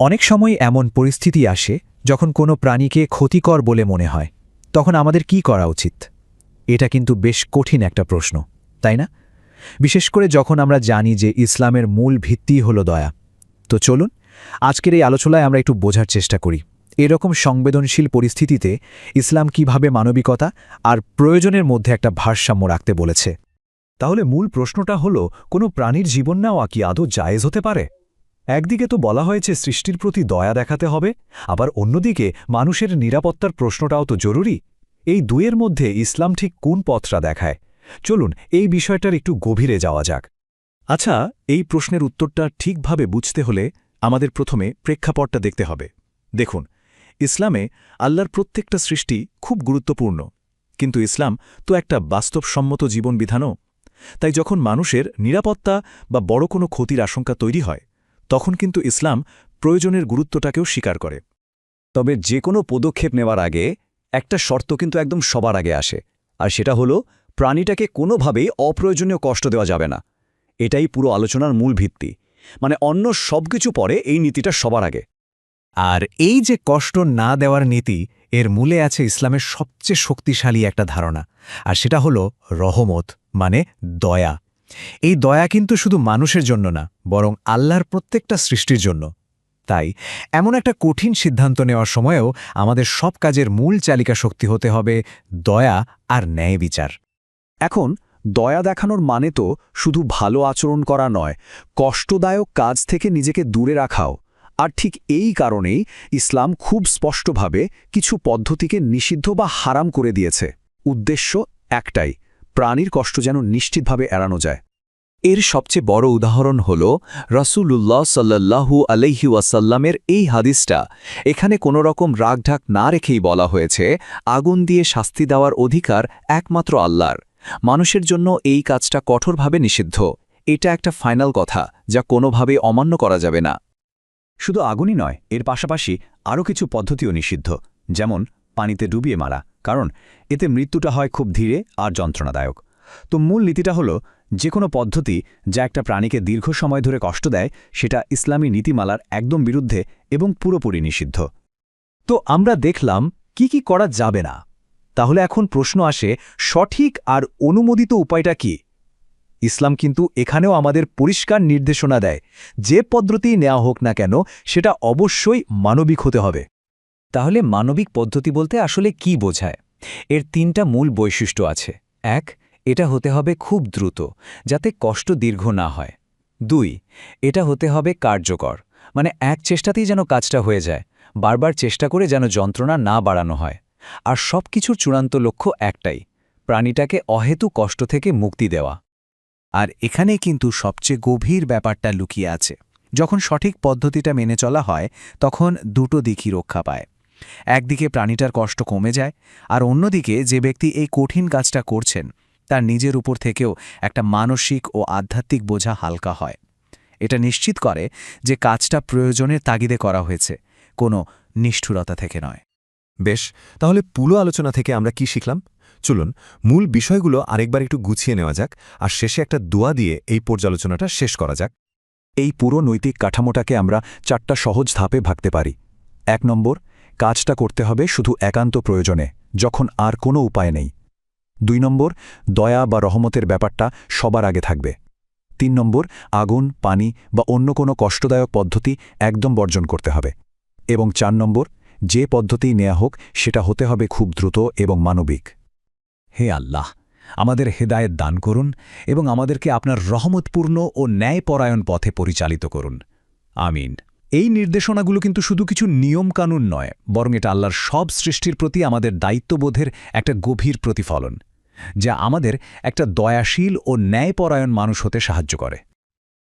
অনেক সময় এমন পরিস্থিতি আসে যখন কোনো প্রাণীকে ক্ষতিকর বলে মনে হয়। তখন আমাদের কি করা উচিত? এটা কিন্তু বেশ কঠিন একটা প্রশ্ন, তাই না? বিশেষ করে যখন আমরা জানি যে ইসলামের মূল ভিত্তি হল দয়া। তো চলুন, আজকের এই আলোচনায় আমরা একটু বোঝার চেষ্টা করি। এরকম সংবেদনশীল পরিস্থিতিতে ইসলাম কীভাবে মানবিকতা আর প্রয়োজনের মধ্যে একটা ভারসাম্য রাখতে বলেছে? তাহলে মূল প্রশ্নটা হলো, কোনো প্রাণীর জীবন নেওয়া কি আদৌ জায়েজ হতে পারে? একদিকে তো বলা হয়েছে সৃষ্টির প্রতি দয়া দেখাতে হবে, আবার অন্যদিকে মানুষের নিরাপত্তার প্রশ্নটাও তো জরুরি। এই দুয়ের মধ্যে ইসলাম ঠিক কোন পথটা দেখায়? চলুন এই বিষয়টার একটু গভীরে যাওয়া যাক। আচ্ছা এই প্রশ্নের উত্তরটা ঠিকভাবে বুঝতে হলে আমাদের প্রথমে প্রেক্ষাপটটা দেখতে হবে। দেখুন, ইসলামে আল্লাহর প্রত্যেকটা সৃষ্টি খুব গুরুত্বপূর্ণ, কিন্তু ইসলাম তো একটা বাস্তবসম্মত জীবনবিধানও। তাই যখন মানুষের নিরাপত্তা বা বড় কোনো ক্ষতির আশঙ্কা তৈরি হয় তখন কিন্তু ইসলাম প্রয়োজনের গুরুত্বটাকেও স্বীকার করে। তবে যে কোনো পদক্ষেপ নেওয়ার আগে একটা শর্ত কিন্তু একদম সবার আগে আসে, আর সেটা হলো প্রাণীটাকে কোনোভাবেই অপ্রয়োজনীয় কষ্ট দেওয়া যাবে না। এটাই পুরো আলোচনার মূল ভিত্তি। মানে অন্য সবকিছু পরে এই নীতিটা সবার আগে। আর এই যে কষ্ট না দেওয়ার নীতি, এর মূলে আছে ইসলামের সবচেয়ে শক্তিশালী একটা ধারণা, আর সেটা হলো রহমত মানে দয়া। এই দয়া কিন্তু শুধু মানুষের জন্য না, বরং আল্লাহর প্রত্যেকটা সৃষ্টির জন্য। তাই, এমন একটা কঠিন সিদ্ধান্ত নেওয়ার সময়েও আমাদের সব কাজের মূল চালিকা শক্তি হতে হবে দয়া আর ন্যায় বিচার। এখন, দয়া দেখানোর মানে তো শুধু ভালো আচরণ করা নয়, কষ্টদায়ক কাজ থেকে নিজেকে দূরে রাখাও। আর ঠিক এই কারণেই ইসলাম খুব স্পষ্টভাবে কিছু পদ্ধতিকে নিষিদ্ধ বা হারাম করে দিয়েছে। উদ্দেশ্য একটাই প্রাণীর কষ্ট যেন নিশ্চিতভাবে এড়ানো যায়। এর সবচেয়ে বড় উদাহরণ হল রসুলুল্লাহ সাল্লাল্লাহু আলাইহি ওয়াসাল্লামের এই হাদিসটা। এখানে কোনো রকম রাগঢাক না রেখেই বলা হয়েছে, আগুন দিয়ে শাস্তি দেওয়ার অধিকার একমাত্র আল্লাহর। মানুষের জন্য এই কাজটা কঠোরভাবে নিষিদ্ধ। এটা একটা ফাইনাল কথা, যা কোনোভাবে অমান্য করা যাবে না। শুধু আগুনই নয়, এর পাশাপাশি আরও কিছু পদ্ধতিও নিষিদ্ধ, যেমন পানিতে ডুবিয়ে মারা, কারণ এতে মৃত্যুটা হয় খুব ধীরে আর যন্ত্রণাদায়ক। তো মূল নীতিটা হলো যে কোনো পদ্ধতি যা একটা প্রাণীকে দীর্ঘ সময় ধরে কষ্ট দেয়, সেটা ইসলামী নীতিমালার একদম বিরুদ্ধে এবং পুরোপুরি নিষিদ্ধ। তো আমরা দেখলাম, কি কি করা যাবে না? তাহলে এখন প্রশ্ন আসে, সঠিক আর অনুমোদিত উপায়টা কি? ইসলাম কিন্তু এখানেও আমাদের পরিষ্কার নির্দেশনা দেয়, যে পদ্ধতি নেওয়া হোক না কেন, সেটা অবশ্যই মানবিক হতে হবে। তাহলে মানবিক পদ্ধতি বলতে আসলে কি বোঝায়? এর তিনটা মূল বৈশিষ্ট্য আছে। এক, এটা হতে হবে খুব দ্রুত, যাতে কষ্ট দীর্ঘ না হয়। দুই, এটা হতে হবে কার্যকর মানে এক চেষ্টাতেই যেন কাজটা হয়ে যায়, বারবার চেষ্টা করে যেন যন্ত্রণা না বাড়ানো হয়। আর সব কিছুর চূড়ান্ত লক্ষ্য একটাই, প্রাণীটাকে অহেতু কষ্ট থেকে মুক্তি দেওয়া। আর এখানে কিন্তু সবচেয়ে গভীর ব্যাপারটা লুকিয়ে আছে। যখন সঠিক পদ্ধতিটা মেনে চলা হয়, তখন দুটো দিকই রক্ষা পায়। একদিকে প্রাণীটার কষ্ট কমে যায় আর অন্যদিকে যে ব্যক্তি এই কঠিন কাজটা করছেন, তার নিজের উপর থেকেও একটা মানসিক ও আধ্যাত্মিক বোঝা হালকা হয়। এটা নিশ্চিত করে যে কাজটা প্রয়োজনের তাগিদে করা হয়েছে, কোনো নিষ্ঠুরতা থেকে নয়। বেশ, তাহলে পুলো আলোচনা থেকে আমরা কি শিখলাম? চলুন, মূল বিষয়গুলো আরেকবার একটু গুছিয়ে নেওয়া যাক আর শেষে একটা দোয়া দিয়ে এই পর্যালোচনাটা শেষ করা যাক। এই পুরো নৈতিক কাঠামোটাকে আমরা চারটা সহজ ধাপে ভাগতে পারি। এক নম্বর কাজটা করতে হবে শুধু একান্ত প্রয়োজনে, যখন আর কোনো উপায় নেই। দুই নম্বর, দয়া বা রহমতের ব্যাপারটা সবার আগে থাকবে। তিন নম্বর, আগুন, পানি বা অন্য কোনো কষ্টদায়ক পদ্ধতি একদম বর্জন করতে হবে। এবং চার নম্বর, যে পদ্ধতিই নেওয়া হোক সেটা হতে হবে খুব দ্রুত এবং মানবিক। হে আল্লাহ, আমাদের হেদায়েত দান করুন এবং আমাদেরকে আপনার রহমতপূর্ণ ও ন্যায়পরায়ণ পথে পরিচালিত করুন। আমিন। এই নির্দেশনাগুলো কিন্তু শুধু কিছু নিয়মকানুন নয়, বরং এটা আল্লাহর সব সৃষ্টির প্রতি আমাদের দায়িত্ববোধের একটা গভীর প্রতিফলন, যা আমাদের একটা দয়াশীল ও ন্যায়পরায়ণ মানুষ হতে সাহায্য করে।